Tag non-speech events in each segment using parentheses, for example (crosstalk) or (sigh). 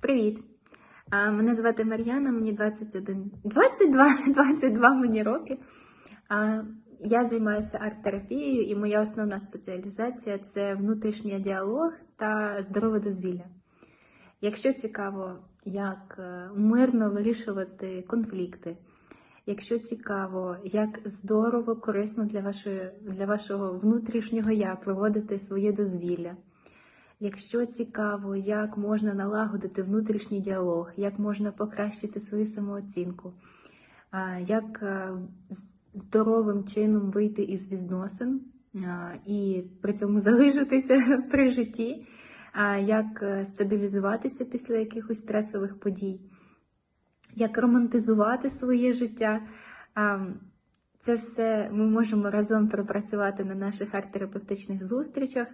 Привіт! Мене звати Мар'яна, мені 21, 22, 22 мені роки. Я займаюся арт-терапією, і моя основна спеціалізація це внутрішній діалог та здорове дозвілля. Якщо цікаво, як е, мирно вирішувати конфлікти, якщо цікаво, як здорово, корисно для, вашої, для вашого внутрішнього я проводити своє дозвілля. Якщо цікаво, як можна налагодити внутрішній діалог, як можна покращити свою самооцінку, як з- здоровим чином вийти із відносин і при цьому (laughs) залишитися при житті, як е, стабілізуватися після якихось стресових подій, як романтизувати своє життя. Це все ми можемо разом пропрацювати на наших арт-терапевтичних зустрічах.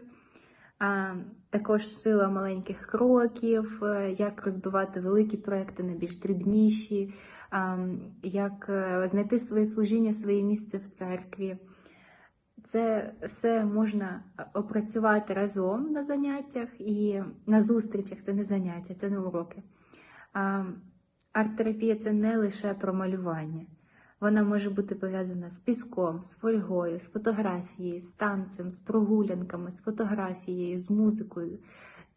Також сила маленьких кроків, е, як розбивати великі проекти на більш дрібніші, як е, знайти своє служіння, своє місце в церкві. Це все можна опрацювати разом на заняттях і на зустрічах. Це не заняття, це не уроки. Арт-терапія це не лише про малювання. Вона може бути пов'язана з піском, з фольгою, з фотографією, з танцем, з прогулянками, з фотографією, з музикою,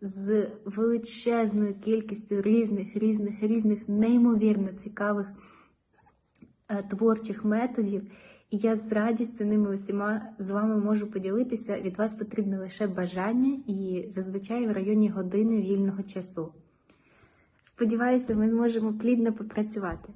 з величезною кількістю різних, різних, різних, неймовірно цікавих е, творчих методів. І я з радістю ними усіма з вами можу поділитися. Від вас потрібне лише бажання і зазвичай в районі години вільного часу. Сподіваюся, ми зможемо плідно попрацювати.